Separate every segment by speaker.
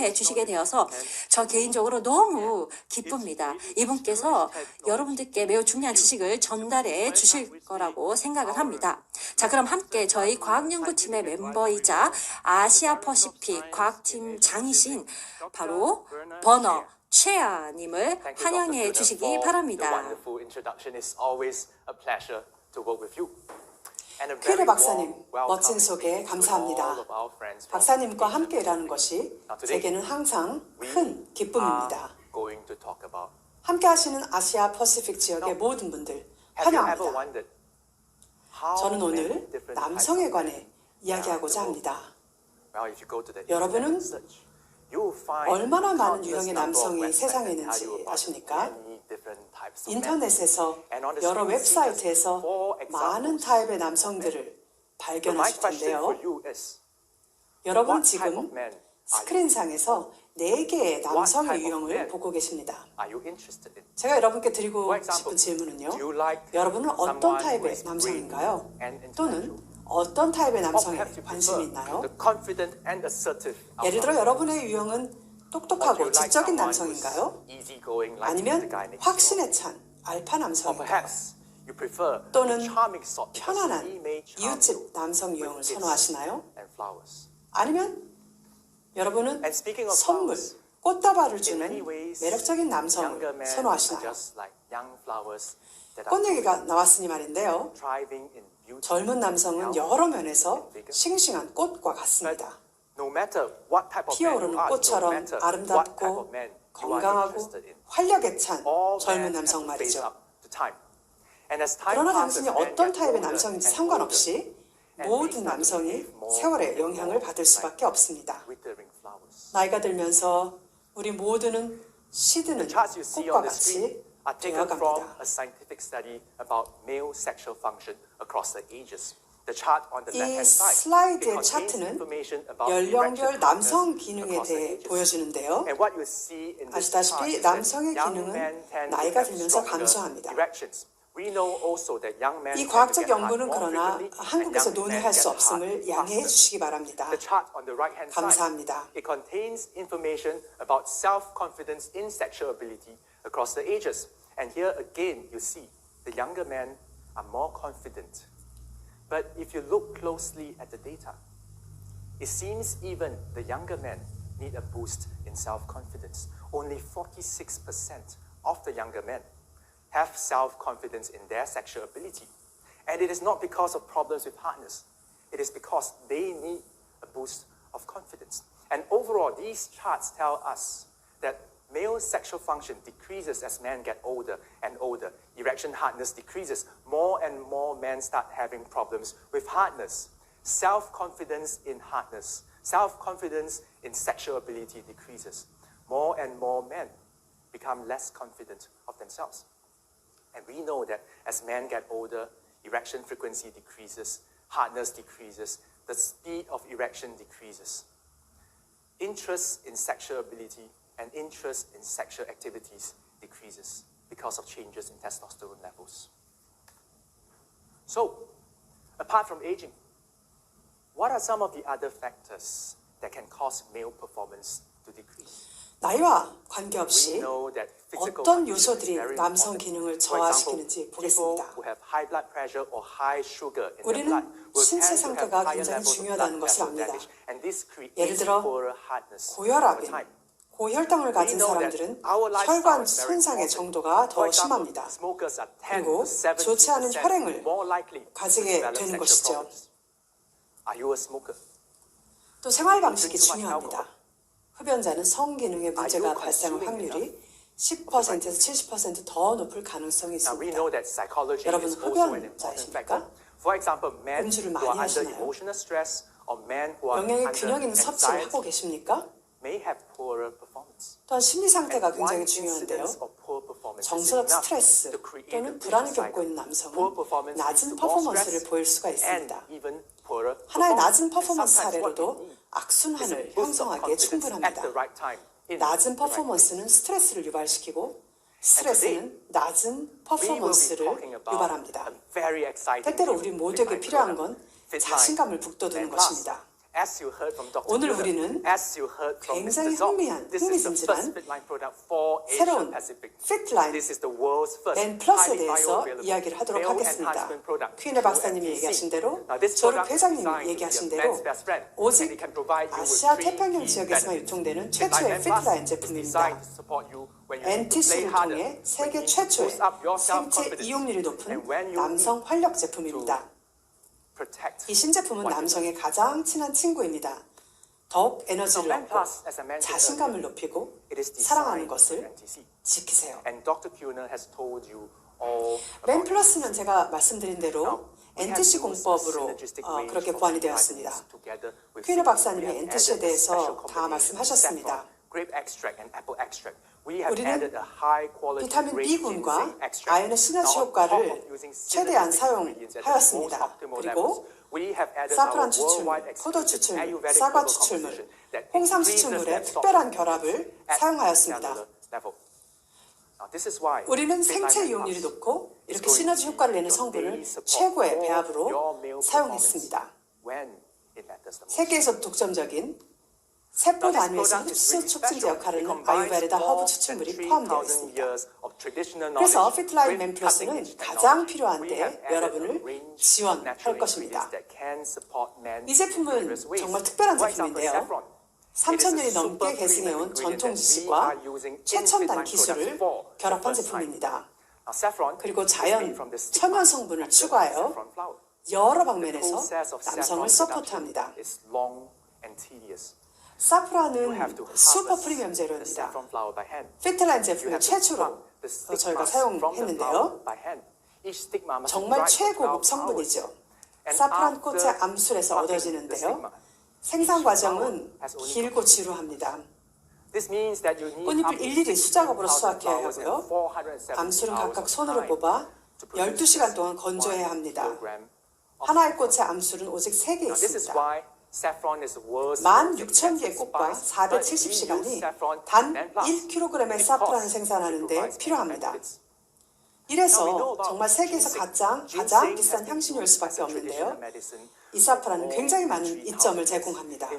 Speaker 1: 환영해 주시게 되어서 저 개인적으로 너무 기쁩니다. 이분께서 여러분들께 매우 중요한 지식을 전달해 주실 거라고 생각을 합니다. 자, 그럼 함께 저희 과학연구팀의 멤버이자 아시아 퍼시픽 과학팀 장이신 바로 버너 최아님을 환영해 주시기 바랍니다.
Speaker 2: 퀴르 박사님, 멋진 소개 감사합니다. 박사님과 함께 일하는 것이 제게는 항상 큰 기쁨입니다. 함께 하시는 아시아 퍼시픽 지역의 모든 분들 환영합니다. 저는 오늘 남성에 관해 이야기하고자 합니다. 여러분은 얼마나 많은 유형의 남성이 세상에 있는지 아십니까? 인터넷에서 여러 웹사이트에서 많은 타입의 남성들을 발견하실 텐데요. 여러분 지금 스크린상에서 4개의 남성의 유형을 보고 계십니다. 제가 여러분께 드리고 싶은 질문은요. 여러분은 어떤 타입의 남성인가요? 또는 어떤 타입의 남성에 관심이 있나요? 예를 들어 여러분의 유형은 똑똑하고 지적인 남성인가요? 아니면 확신에 찬 알파 남성인가요? 또는 편안한 이웃집 남성 유형을 선호하시나요? 아니면 여러분은 선물, 꽃다발을 주는 매력적인 남성을 선호하시나요? 꽃 얘기가 나왔으니 말인데요. 젊은 남성은 여러 면에서 싱싱한 꽃과 같습니다. 피어오르는 꽃처럼 아름답고 건강하고 활력에 찬 젊은 남성 말이죠. 그러나 당신이 어떤 타입의 남성인지 상관없이 모든 남성이 세월의 영향을 받을 수밖에 없습니다. 나이가 들면서 우리 모두는 시드는 꽃과 같이 되어갑니다. 이 슬라이드의 차트는 연령별 남성 기능에 대해 보여주는데요. 아시다시피 남성의 기능은 나이가 들면서 감소합니다. 이 과학적 연구는 그러나 한국에서 논의할 수 없음을 양해해 주시기 바랍니다. 감사합니다.
Speaker 3: It contains information about self-confidence in sexual ability across the ages. And here again, you see the younger men are more confident. but if you look closely at the data, it seems even the younger men need a boost in self-confidence. Only 46% of the younger men have self-confidence in their sexual ability. And it is not because of problems with partners. It is because they need a boost of confidence. And overall, these charts tell us that male sexual function decreases as men get older and older. Erection hardness decreases. More and more men start having problems with hardness. Self-confidence in hardness, self-confidence in sexual ability decreases. More and more men become less confident of themselves. And we know that as men get older, erection frequency decreases, hardness decreases, the speed of erection decreases. Interest in sexual ability and interest in sexual activities decreases because of changes in testosterone levels. So, apart from aging, what are some of the other factors that can cause male performance to decrease?
Speaker 2: 나이와
Speaker 3: We
Speaker 2: 관계없이
Speaker 3: know that physical
Speaker 2: 어떤
Speaker 3: condition is
Speaker 2: 요소들이
Speaker 3: very
Speaker 2: 남성
Speaker 3: important.
Speaker 2: 기능을
Speaker 3: For example,
Speaker 2: 저하시키는지
Speaker 3: people
Speaker 2: 보겠습니다.
Speaker 3: who have high blood pressure or high sugar in their
Speaker 2: 우리는
Speaker 3: blood will
Speaker 2: 신체
Speaker 3: tend to have
Speaker 2: 상태가
Speaker 3: higher
Speaker 2: 굉장히
Speaker 3: levels of
Speaker 2: 중요하다는
Speaker 3: blood
Speaker 2: 것을
Speaker 3: vessel
Speaker 2: 압니다.
Speaker 3: damage, and this creates
Speaker 2: 예를 들어
Speaker 3: poorer hardness over
Speaker 2: 고혈압인,
Speaker 3: time.
Speaker 2: 고혈당을 가진 사람들은 혈관 손상의. 정도가 더 심합니다.
Speaker 3: smokers are 10
Speaker 2: 그리고
Speaker 3: to 70%
Speaker 2: 좋지 않은 혈행을 가지게 되는 것이죠. 또 생활 방식이 중요합니다. 흡연자는 성기능의 문제가 발생할 확률이 10%에서 70%더 높을 가능성이 있습니다. 여러분, 흡연자이십니까? 음주를 많이 하시나요? 영양의 균형 있는 섭취를 하고 계십니까?
Speaker 3: may have poorer performance.
Speaker 2: 또한 심리 상태가 굉장히 중요한데요. 정서적 스트레스 또는 불안을 겪고 있는. 남성은 낮은 퍼포먼스를 보일 수가 있습니다. 하나의 낮은. 퍼포먼스 사례로도 악순환을 형성하기에 충분합니다. 낮은. 퍼포먼스는 스트레스를 유발시키고 스트레스는 낮은 퍼포먼스를 유발합니다. 때때로 우리 모두에게 필요한 건 자신감을. 북돋우는 것입니다.
Speaker 3: As you heard from Dr.
Speaker 2: 오늘 우리는
Speaker 3: as you heard from
Speaker 2: 굉장히 흥미한, 흥미진진한 새로운
Speaker 3: first
Speaker 2: 맨 플러스에 대해서 이야기를 하도록 하겠습니다. 퀸의 박사님이. 얘기하신 대로
Speaker 3: is
Speaker 2: 회장님이 얘기하신 대로 오직 아시아 태평양 지역에서만. 유통되는 최초의 피트라인 제품입니다. NTC를 통해 세계 최초의 생체 이용률이 높은 남성 활력 제품입니다. 이 신제품은 남성의 가장 친한 친구입니다. 더욱 에너지를 얻고 자신감을 높이고 사랑하는 것을. 지키세요. 맨 플러스는 제가 말씀드린 대로 NTC 공법으로 어, 그렇게 고안이 되었습니다. 퀴너. 박사님이 NTC에 대해서 다 말씀하셨습니다.
Speaker 3: Grape extract and apple extract. We have
Speaker 2: 우리는
Speaker 3: added a high quality
Speaker 2: 비타민
Speaker 3: grape
Speaker 2: B군과. 아연의 시너지 효과를 최대한 사용하였습니다. 그리고
Speaker 3: levels, we have added
Speaker 2: 사프란 추출물, 포도 추출물, 사과 추출물, 홍삼 추출물의 특별한 결합을 사용하였습니다. 우리는 생체 이용률이 높고 이렇게 시너지 효과를 내는 성분을 최고의 배합으로 사용했습니다. 세계에서 독점적인 세포 단위에서 흡수 촉진제. 역할을 하는 아유베르다 허브 추출물이
Speaker 3: 3,000
Speaker 2: 포함되어 있습니다. 그래서 피트라인
Speaker 3: with
Speaker 2: 맨 플러스는
Speaker 3: cutting-edge
Speaker 2: 가장
Speaker 3: technology.
Speaker 2: 필요한
Speaker 3: We
Speaker 2: 때에
Speaker 3: have added a
Speaker 2: 여러분을 지원할 것입니다. 이 제품은. 정말 특별한 제품인데요.
Speaker 3: saffron.
Speaker 2: 3,000년이
Speaker 3: It is a
Speaker 2: 넘게
Speaker 3: super
Speaker 2: 계승해온 전통 지식과 최첨단 기술을 결합한. 제품입니다. 그리고 자연 천연 성분을 추가하여. 여러 방면에서 남성을 서포트합니다. 사프라는 슈퍼 프리미엄 재료입니다.
Speaker 3: have to
Speaker 2: 최초로 어, 저희가 사용했는데요. 정말
Speaker 3: dried for 12
Speaker 2: 최고급. 성분이죠. 사프란 꽃의 암술에서 얻어지는데요. 생산 과정은 길고 지루합니다. 꽃잎을 일일이 수작업으로
Speaker 3: 16,000
Speaker 2: 수확해야 하고요.
Speaker 3: 470
Speaker 2: 암술은 각각 손으로 뽑아
Speaker 3: to produce
Speaker 2: 12시간
Speaker 3: this
Speaker 2: 동안 건조해야 합니다. 하나의 꽃의 암술은 오직 3개
Speaker 3: Now, this is
Speaker 2: 있습니다.
Speaker 3: Why saffron is the world's
Speaker 2: 만
Speaker 3: most
Speaker 2: 6천 개의
Speaker 3: expensive
Speaker 2: 꽃과
Speaker 3: spice,
Speaker 2: 470시간이
Speaker 3: but we use saffron
Speaker 2: 단
Speaker 3: and plus
Speaker 2: 1kg의
Speaker 3: because
Speaker 2: 사프란을
Speaker 3: it
Speaker 2: 생산하는데 필요합니다. 이래서 정말 세계에서. 가장 가장 비싼 향신료일 수밖에 없는데요. 이 사프란은 굉장히 많은
Speaker 3: 3,000
Speaker 2: 이점을. 제공합니다.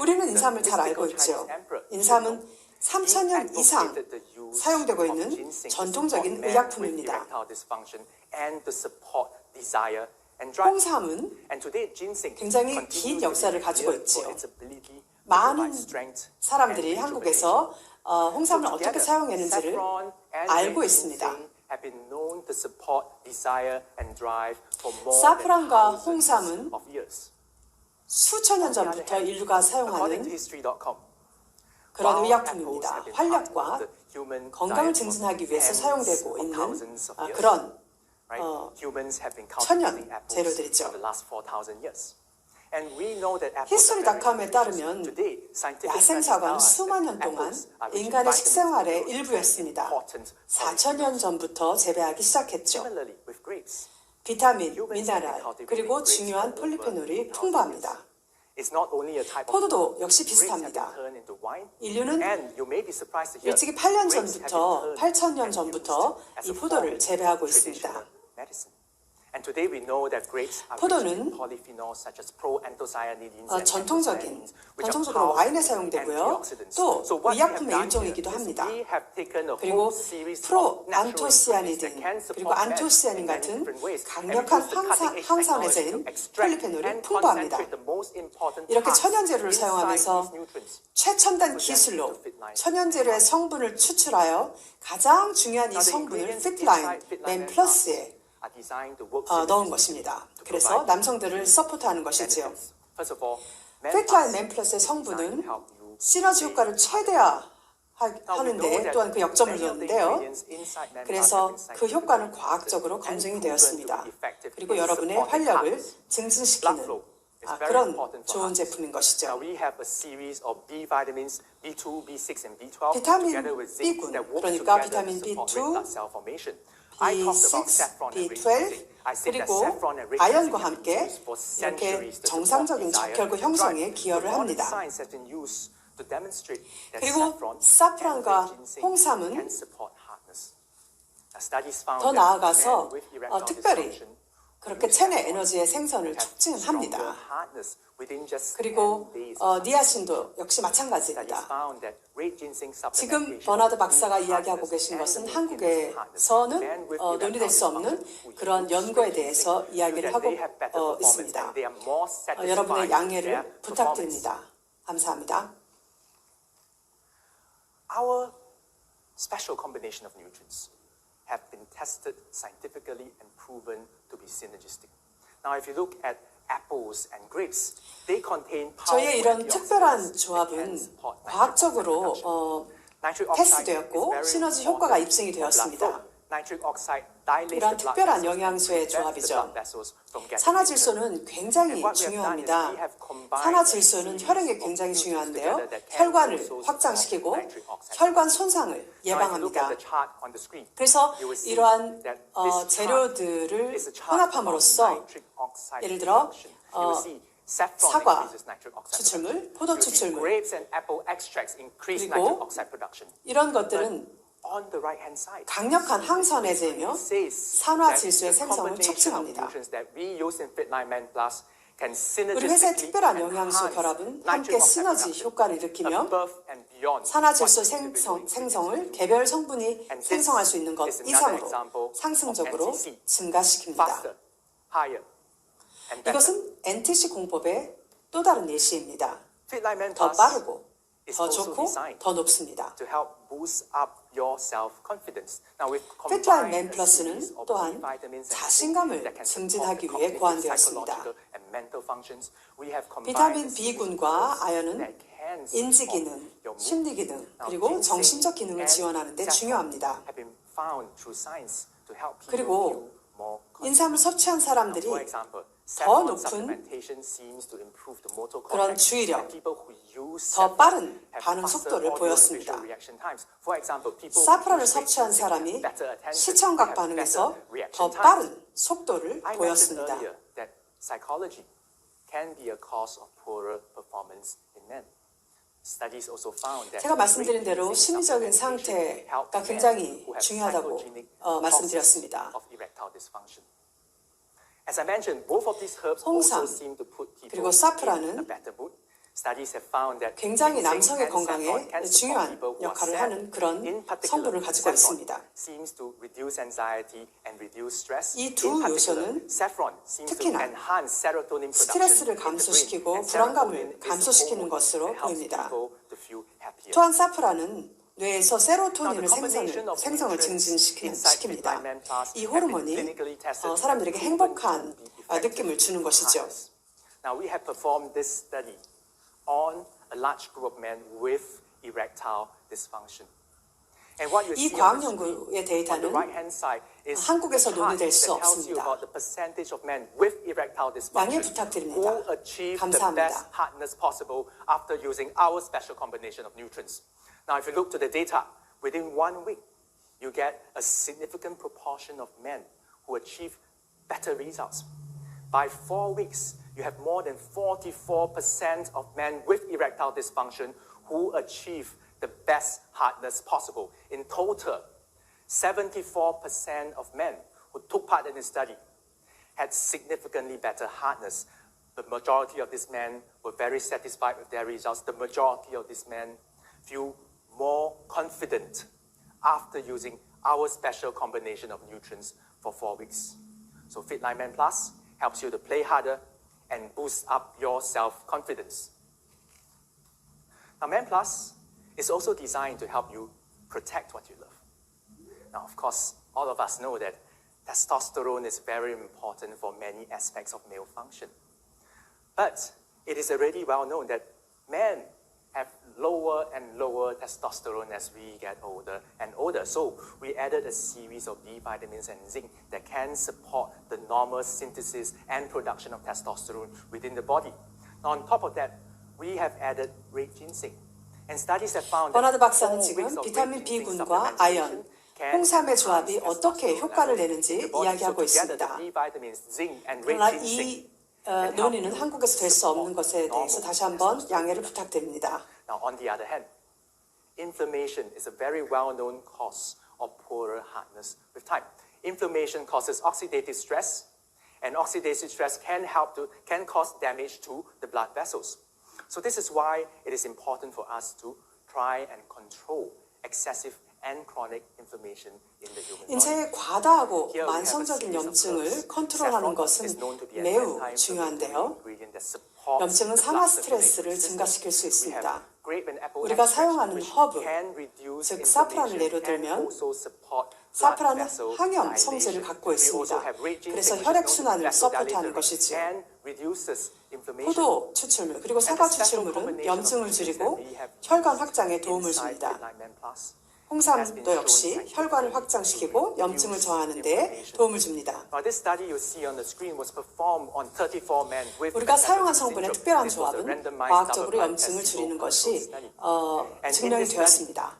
Speaker 2: 우리는 인삼을 잘 알고 있죠. 인삼은
Speaker 3: He
Speaker 2: 3,000년 이상 사용되고 있는 전통적인 의약품입니다. 홍삼은 굉장히 긴 역사를 가지고 있지요. 많은 사람들이 한국에서 어, 홍삼을 어떻게 사용했는지를 알고 있습니다. 사프란과 홍삼은. 수천 년 전부터 인류가 사용하는 그런 의약품입니다. 활력과 건강을 증진하기 위해서 사용되고 있는 아, 그런? 어, 천연
Speaker 3: cultivating apples
Speaker 2: 재료들이죠.
Speaker 3: for the last 4,000 years. And we know that apples are very
Speaker 2: 히스토리닷컴에. 따르면
Speaker 3: Today, scientific
Speaker 2: 야생
Speaker 3: studies
Speaker 2: 사과는
Speaker 3: are that
Speaker 2: 수만 년 동안 인간의 식생활의 일부였습니다.
Speaker 3: important
Speaker 2: 4천 년 전부터 재배하기 시작했죠. 비타민, 미네랄, 그리고 중요한 폴리페놀이
Speaker 3: 2,000
Speaker 2: 풍부합니다. 포도도. 역시 비슷합니다. 인류는 일찍이 8년
Speaker 3: grapes have been
Speaker 2: 전부터,
Speaker 3: turned
Speaker 2: 8,000년
Speaker 3: and
Speaker 2: 전부터 이 포도를 재배하고 있습니다.
Speaker 3: Medicine. And today we know that grapes are rich
Speaker 2: 포도는
Speaker 3: in polyphenols such as proanthocyanidins
Speaker 2: 어, 전통적인 전통적으로 와인에 사용되고요. 또 의약품의 일종이기도 합니다. 그리고 프로안토시아니딘 그리고 안토시아닌 같은 강력한 항산,
Speaker 3: cutting-edge
Speaker 2: 항산화제인 폴리페놀이 풍부합니다. 이렇게
Speaker 3: parts
Speaker 2: 천연 재료를
Speaker 3: inside
Speaker 2: 사용하면서. 최첨단 기술로 천연 재료의 성분을 추출하여 가장 중요한 이 성분을 피트라인,
Speaker 3: inside Fitline
Speaker 2: 맨
Speaker 3: Man
Speaker 2: 플러스에 어, 넣은 것입니다. 그래서 남성들을 서포트하는 것이지요.
Speaker 3: benefits. First of all, Man
Speaker 2: 피트라인
Speaker 3: Plus
Speaker 2: 맨 플러스의
Speaker 3: is designed
Speaker 2: 성분은 시너지 효과를 최대화하는데 또한 그 역점을
Speaker 3: have
Speaker 2: 그래서 그 효과는 과학적으로 검증이 되었습니다. 그리고 여러분의 활력을 증진시키는 아, 그런 좋은. 제품인 것이죠.
Speaker 3: we have a series of B vitamins B2, B6, and B12
Speaker 2: 비타민 B군, 그러니까 비타민
Speaker 3: to support
Speaker 2: B2,
Speaker 3: red blood cell formation. I talked about
Speaker 2: B6,
Speaker 3: saffron and
Speaker 2: B12
Speaker 3: rapeseed. I said that
Speaker 2: 그리고 아연과 함께 이렇게 정상적인 적혈구 형성에. 기여를 합니다. 그리고 사프란과 홍삼은 더 나아가서 어, 특별히 그렇게 체내 에너지의 생성을
Speaker 3: have
Speaker 2: 촉진을
Speaker 3: stronger
Speaker 2: 합니다. 그리고
Speaker 3: 10 days
Speaker 2: 어, 니아신도 역시 마찬가지입니다. 지금 버나드 박사가 이야기하고 계신 것은 한국에서는 어, 논의될 수 없는 그런 연구에 대해서 이야기를 하고 어, 있습니다. 어, 여러분의 양해를. 부탁드립니다. 감사합니다.
Speaker 3: Our special combination of nutrients have been tested scientifically and proven to be synergistic. Now, if you look at
Speaker 2: 저희의 이런 특별한 조합은 과학적으로. 어, 테스트되었고 시너지 효과가 입증이 되었습니다.
Speaker 3: blood
Speaker 2: 특별한 영양소의 조합이죠. 산화질소는 굉장히 중요합니다. 산화질소는 혈액에 굉장히 중요한데요. 혈관을 확장시키고. 혈관 손상을 예방합니다. 그래서 이러한 어, 재료들을 혼합함으로써 예를 들어, 어, 사과 추출물. 포도 추출물. 그리고. 이런 것들은 강력한 항산화제이며 산화 질소의
Speaker 3: that the
Speaker 2: 생성을 촉진합니다.
Speaker 3: nutrients that we use in Fit9 Men Plus can
Speaker 2: 우리 회사의 특별한 영양소 결합은 함께 시너지 효과를 일으키며 산화질소 생성,
Speaker 3: ingredients
Speaker 2: 개별 성분이 생성할 수 있는 것 이상으로 상승적으로. 증가시킵니다. 이것은 NTC 공법의 또 다른 예시입니다.
Speaker 3: Fit9 Men
Speaker 2: 더 빠르고 더 좋고 더 높습니다. Plus는
Speaker 3: series of
Speaker 2: 또한 자신감을 증진하기 위해 고안되었습니다. 비타민 B군과 아연은 인지 기능. 심리 기능, 그리고 정신적 기능을 지원하는 데 중요합니다. 그리고. 인삼을 섭취한 사람들이 더 높은 그런 주의력, 더 빠른 반응 속도를 보였습니다.
Speaker 3: use
Speaker 2: 섭취한 사람이 시청각 반응에서 더. 빠른 속도를 보였습니다. 제가 말씀드린 대로 심리적인 상태가 굉장히 중요하다고 어, 말씀드렸습니다. 홍삼,
Speaker 3: also seem to put people
Speaker 2: 그리고
Speaker 3: that
Speaker 2: 굉장히 남성의 건강에 중요한 역할을. 하는 그런 성분을 가지고 있습니다. 이두
Speaker 3: In particular,
Speaker 2: 요소는 특히나 스트레스를 감소시키고 불안감을 감소시키는 것으로 보입니다. 또한 사프란은 뇌에서 세로토닌을 생성을, 생성을 증진시킵니다.
Speaker 3: Fit9 Men Plus
Speaker 2: 이 호르몬이 어, 사람들에게 행복한 아,
Speaker 3: effective
Speaker 2: 느낌을 주는 것이죠.
Speaker 3: Now we have performed this study on a large group of men with erectile dysfunction.
Speaker 2: 이 과학 연구의 데이터는 한국에서 논의될 수 없습니다. 양해 부탁드립니다. 감사합니다.
Speaker 3: Now, if you look to the data, within one week, you get a significant proportion of men who achieve better results. By four weeks, you have more than 44% of men with erectile dysfunction who achieve the best hardness possible. In total, 74% of men who took part in this study had significantly better hardness. The majority of these men were very satisfied with their results. The majority of these men feel more confident after using our special combination of nutrients for four weeks. So Fit9 Men Plus helps you to play harder and boost up your self-confidence. Now, Men Plus is also designed to help you protect what you love. Now, of course, all of us know that testosterone is very important for many aspects of male function. But it is already well known that men have lower and lower testosterone as we get older and older. So we added a series of B vitamins and zinc that can support the normal synthesis and production of testosterone within the body. Now, on top of that, we have added red ginseng. And studies have found that
Speaker 2: 버나드 박사는
Speaker 3: four
Speaker 2: 지금
Speaker 3: weeks of
Speaker 2: 비타민
Speaker 3: red ginseng
Speaker 2: B군과
Speaker 3: supplementation
Speaker 2: 아연,
Speaker 3: can
Speaker 2: 홍삼의
Speaker 3: enhance
Speaker 2: 조합이 어떻게
Speaker 3: testosterone
Speaker 2: 효과를
Speaker 3: levels in
Speaker 2: 내는지
Speaker 3: the body.
Speaker 2: 이야기하고
Speaker 3: So together,
Speaker 2: 있습니다.
Speaker 3: the B vitamins, zinc, and red
Speaker 2: 그러나
Speaker 3: ginseng
Speaker 2: 이 어, 논의는 한국에서 될 수 없는 것에 대해서 다시 한번 양해를 부탁드립니다.
Speaker 3: Now, on the other hand, inflammation is a very well-known cause of poorer hardness with time. Inflammation causes oxidative stress, And oxidative stress can help to can cause damage to the blood vessels. So this is why it is important for us to try and control excessive
Speaker 2: 인체의 과다하고 만성적인 염증을. 컨트롤하는 것은 매우 중요한데요. 염증은 상하 스트레스를. 증가시킬 수 있습니다. 우리가 사용하는 허브, 즉 사프란을 예로 들면 사프란은 항염. 성질을 갖고 있습니다. 그래서 혈액순환을 서포트하는 것이지요. 포도 추출물 그리고 사과 추출물은 염증을 줄이고 혈관 확장에 도움을 줍니다. 홍삼도 역시 혈관을 확장시키고 염증을 저하는 데 도움을 줍니다.
Speaker 3: Now, this study you see on the screen was performed on 34 men with
Speaker 2: 우리가 사용한 성분의. 특별한 조합은 과학적으로 염증을 줄이는 것이. 어, 증명이 되었습니다.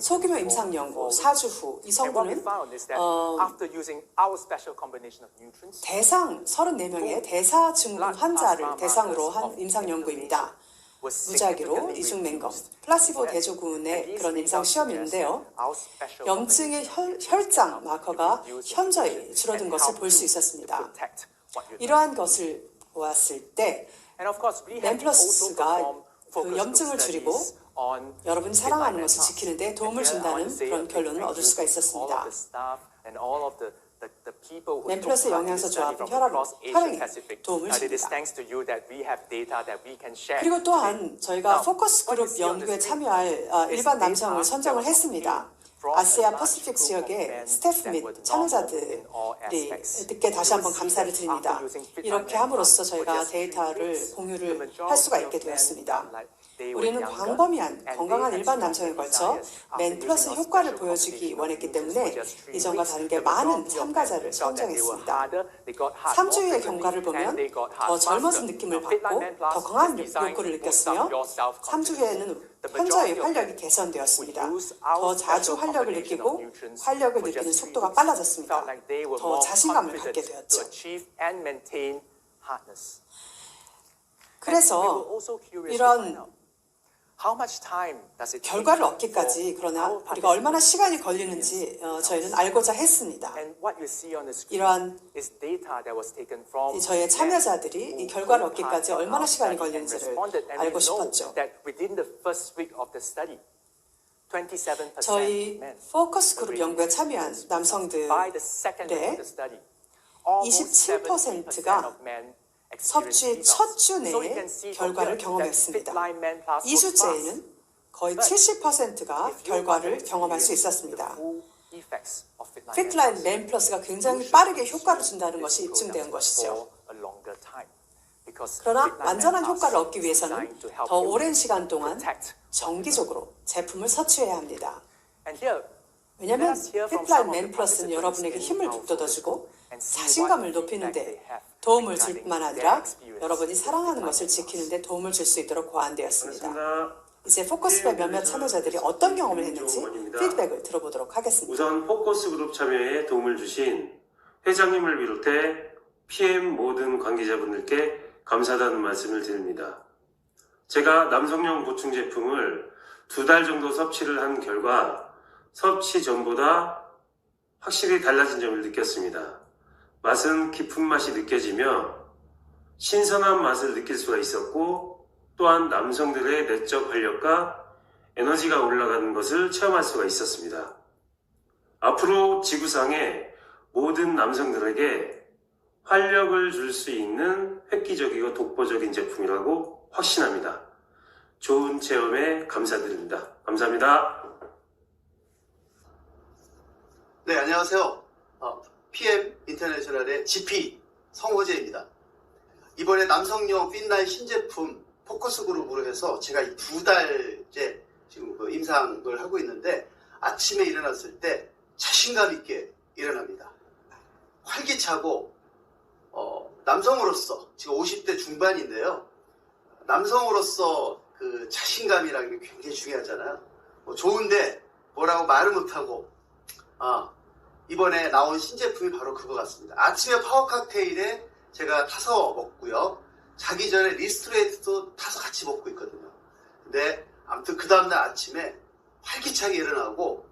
Speaker 2: 소규모 임상 연구
Speaker 3: four
Speaker 2: 4주 후 이 성분은 어, 대상 34명의 대사 증후군 환자를 대상으로 한 임상 연구입니다. 무작위로 이중 맹검, 플라시보 대조군의 그런 임상 시험인데요. 염증의 혈, 혈장 마커가 현저히 줄어든 것을 볼 수 있었습니다. 이러한 것을 보았을 때 램플러스가 그 염증을 줄이고 여러분이 사랑하는 것을 지키는 데 도움을 준다는 그런 결론을 얻을 수가 있었습니다. 램플러스의 영양소 조합은 혈압, 혈행에 도움을 줍니다. 그리고 또한 저희가 포커스 그룹 연구에 참여할 어, 일반 남성을 선정을 했습니다. 아시아 퍼시픽 지역의 스태프 및 참여자들이 듣게 다시 한번 감사를 드립니다. 이렇게 함으로써 저희가 데이터를 공유를 할 수가 있게 되었습니다. 우리는 광범위한 건강한 일반 남성에 걸쳐 맨 플러스 효과를 보여주기 원했기 때문에 이전과 다르게 많은 참가자를 선정했습니다. 3주의 경과를 보면 더 젊어진 느낌을 받고 더 강한 욕구를 느꼈으며 3주 후에는 현저히 활력이 개선되었습니다. 더 자주 활력을 느끼고 활력을 느끼는 속도가 빨라졌습니다. 더 자신감을 갖게 되었죠. 그래서 이런 결과를 얻기까지 그러나 우리가 얼마나 시간이 걸리는지 어, 저희는 알고자 했습니다. 이러한 이 저희의 참여자들이 이 결과를 얻기까지 얼마나 시간이 걸리는지를 알고 싶었죠. 저희 포커스 그룹 연구에 참여한 남성들의 27%가 섭취의 첫주 내에 결과를 경험했습니다. 2주째에는 거의 70%가 결과를 경험할 수 있었습니다. 핏라인 맨 플러스가 굉장히 빠르게 효과를 준다는 것이 입증된 것이죠. 그러나 완전한 효과를 얻기 위해서는 더 오랜 시간 동안 정기적으로 제품을 섭취해야 합니다. 왜냐하면 핏라인 맨 플러스는 여러분에게 힘을 북돋아주고 자신감을 높이는데 도움을 줄 뿐만 아니라 여러분이 사랑하는 것을 지키는데 도움을 줄 수 있도록 고안되었습니다. 이제 포커스백 몇몇 참여자들이 어떤 경험을 했는지 피드백을 들어보도록 하겠습니다.
Speaker 4: 우선 포커스 그룹 참여에 도움을 주신 회장님을 비롯해 PM 모든 관계자분들께 감사하다는 말씀을 드립니다. 제가 남성용 보충 제품을 두 달 정도 섭취를 한 결과 섭취 전보다 확실히 달라진 점을 느꼈습니다. 맛은 깊은 맛이 느껴지며 신선한 맛을 느낄 수가 있었고 또한 남성들의 내적 활력과 에너지가 올라가는 것을 체험할 수가 있었습니다. 앞으로 지구상의 모든 남성들에게 활력을 줄 수 있는 획기적이고 독보적인 제품이라고 확신합니다. 좋은 체험에 감사드립니다. 감사합니다.
Speaker 5: 네, 안녕하세요. 어, PM 인터내셔널의 GP 성호재입니다. 이번에 남성용 핀라인 신제품 포커스 그룹으로 해서 제가 이 두 달째 지금 그 임상을 하고 있는데 아침에 일어났을 때 자신감 있게 일어납니다. 활기차고 어, 남성으로서 지금 50대 중반인데요. 남성으로서 그 자신감이라는 게 굉장히 중요하잖아요. 뭐 좋은데 뭐라고 말을 못하고 아, 이번에 나온 신제품이 바로 그거 같습니다. 아침에 파워 칵테일에 제가 타서 먹고요. 자기 전에 리스트레이트도 타서 같이 먹고 있거든요. 근데 아무튼 그 다음날 아침에 활기차게 일어나고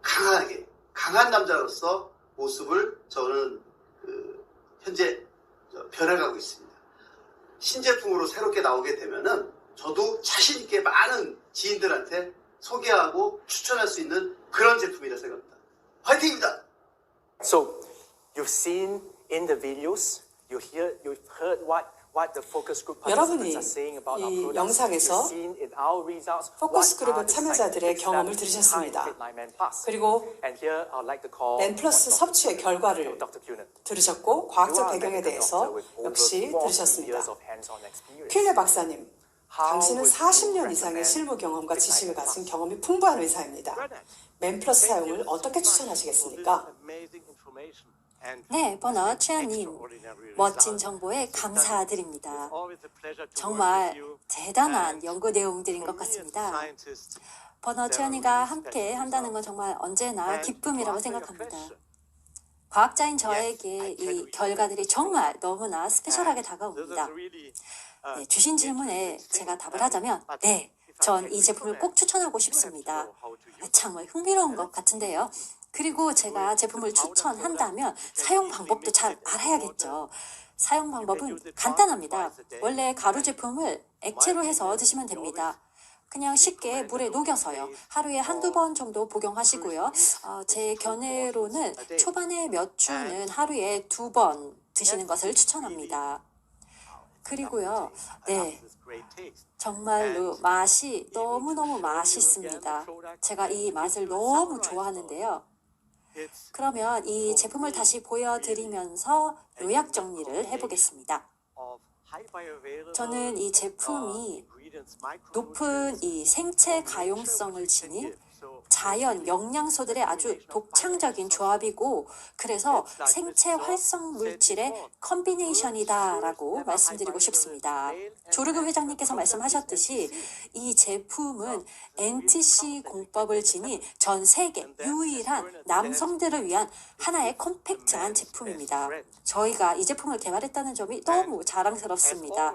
Speaker 5: 강하게, 강한 남자로서 모습을 저는 그 현재 저 변해가고 있습니다. 신제품으로 새롭게 나오게 되면은 저도 자신 있게 많은 지인들한테 소개하고 추천할 수 있는 그런 제품이라 생각합니다. 화이팅입니다.
Speaker 3: So you've seen in the videos, you hear, you've heard what what the focus group
Speaker 2: 여러분이
Speaker 3: participants are saying about our
Speaker 2: 이. 영상에서
Speaker 3: You've seen in our results
Speaker 2: 포커스
Speaker 3: what
Speaker 2: 그룹의
Speaker 3: are the
Speaker 2: 참여자들의 경험을 들으셨습니다.
Speaker 3: behind Fit9Man Plus.
Speaker 2: 그리고
Speaker 3: And here I'd like to call
Speaker 2: 렌 플러스 섭취의 결과를. 들으셨고 과학적 배경에 대해서 역시
Speaker 3: 40
Speaker 2: 들으셨습니다. 퀼레 박사님, 당신은
Speaker 3: would you
Speaker 2: 40년 이상의 실무 경험과
Speaker 3: Fit9Man
Speaker 2: 지식을? 가진 경험이 풍부한 의사입니다. 맨 플러스 사용을 어떻게 추천하시겠습니까?
Speaker 1: 네, 버너 최연님. 멋진 정보에 감사드립니다. 정말 대단한 연구 내용들인 것 같습니다. 버너 최연이가 함께 한다는 건 정말 언제나 기쁨이라고 생각합니다. 과학자인 저에게 이 결과들이 정말 너무나 스페셜하게 다가옵니다. 네, 주신 질문에 제가 답을 하자면, 네, 전 이 제품을 꼭 추천하고 싶습니다. 정말 흥미로운 것 같은데요. 그리고 제가 제품을 추천한다면 사용 방법도 잘 알아야겠죠. 사용 방법은 간단합니다. 원래 가루 제품을 액체로 해서 드시면 됩니다. 그냥 쉽게 물에 녹여서요. 하루에 한두 번 정도 복용하시고요. 어, 제 견해로는 초반에 몇 주는 하루에 두 번 드시는 것을 추천합니다. 그리고요, 네, 정말로 맛이 너무너무 맛있습니다. 제가 이 맛을 너무 좋아하는데요. 그러면 이 제품을 다시 보여드리면서 요약 정리를 해보겠습니다. 저는 이 제품이 높은 이 생체 가용성을 지닌 자연 영양소들의 아주 독창적인 조합이고 그래서 생체 활성 물질의 컨비네이션이다라고 말씀드리고 싶습니다. 조르그 회장님께서 말씀하셨듯이 이 제품은 NTC 공법을 지닌 전 세계 유일한 남성들을 위한 하나의 컴팩트한 제품입니다. 저희가 이 제품을 개발했다는 점이 너무 자랑스럽습니다.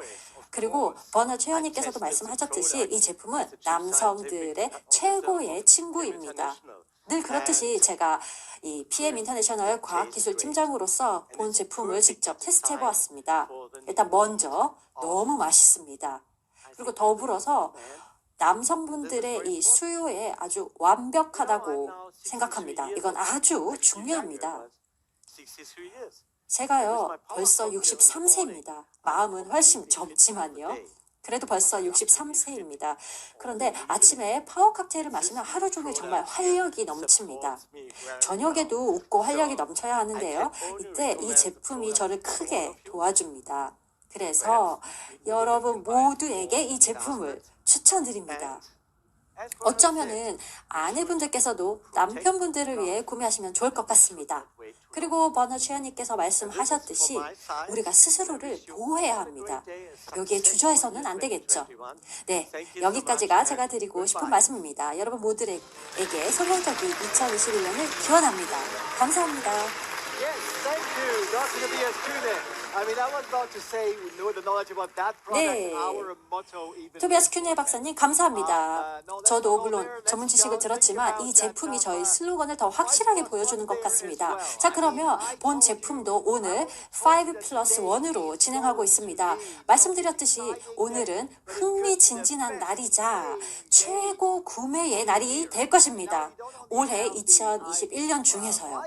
Speaker 1: 그리고 버너 최현님께서도 말씀하셨듯이 이 제품은 남성들의 최고의 친구입니다. 늘 그렇듯이 제가 이 PM 인터내셔널 과학기술 팀장으로서 본 제품을 직접 테스트해 보았습니다. 일단 먼저 너무 맛있습니다. 그리고 더불어서 남성분들의 이 수요에 아주 완벽하다고 생각합니다. 이건 아주 중요합니다. 제가요, 벌써 63세입니다. 마음은 훨씬 젊지만요. 그래도 벌써 63세입니다. 그런데 아침에 파워 칵테일을 마시면 하루 종일 정말 활력이 넘칩니다. 저녁에도 웃고 활력이 넘쳐야 하는데요. 이때 이 제품이 저를 크게 도와줍니다. 그래서 여러분 모두에게 이 제품을 추천드립니다. 어쩌면은 아내분들께서도 남편분들을 위해 구매하시면 좋을 것 같습니다. 그리고 버너 최현님께서 말씀하셨듯이 우리가 스스로를 보호해야 합니다. 여기에 주저해서는 안 되겠죠. 네, 여기까지가 제가 드리고 싶은 말씀입니다. 여러분 모두에게 성공적인 2021년을 기원합니다. 감사합니다.
Speaker 6: Yes, thank you. I mean, I was about to say, we know the knowledge about that product.
Speaker 1: 네. 토비아스 큐네 박사님 감사합니다. 저도 물론 전문 지식을 들었지만 이 제품이 저희 슬로건을 더 확실하게 보여주는 것 같습니다. 자 그러면 본 제품도 오늘 5 플러스 1으로 진행하고 있습니다. 말씀드렸듯이 오늘은 흥미진진한 날이자 최고 구매의 날이 될 것입니다. 올해 2021년 중에서요.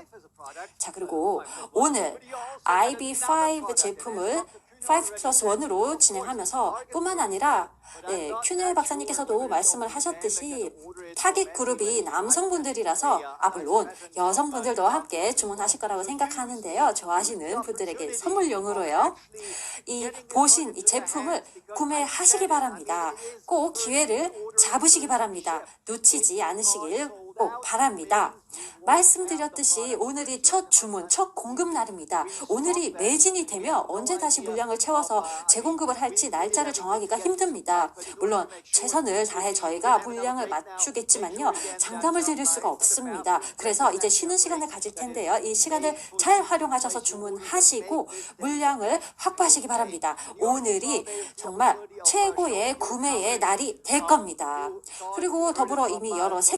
Speaker 1: 자 그리고 오늘 IB5 제품을 5 플러스 1으로 진행하면서 뿐만 아니라 네, 큐네 박사님께서도 말씀을 하셨듯이 타깃 그룹이 남성분들이라서 아 물론 여성분들도 함께 주문하실 거라고 생각하는데요. 좋아하시는 분들에게 선물용으로요. 이 보신 이 제품을 구매하시기 바랍니다. 꼭 기회를 잡으시기 바랍니다. 놓치지 않으시길 꼭 바랍니다. 말씀드렸듯이 오늘이 첫 주문, 첫 공급 날입니다. 오늘이 매진이 되면 언제 다시 물량을 채워서 재공급을 할지 날짜를 정하기가 힘듭니다. 물론 최선을 다해 저희가 물량을 맞추겠지만요. 장담을 드릴 수가 없습니다. 그래서 이제 쉬는 시간을 가질 텐데요. 이 시간을 잘 활용하셔서 주문하시고 물량을 확보하시기 바랍니다. 오늘이 정말 최고의 구매의 날이 될 겁니다. 그리고 더불어 이미 여러 색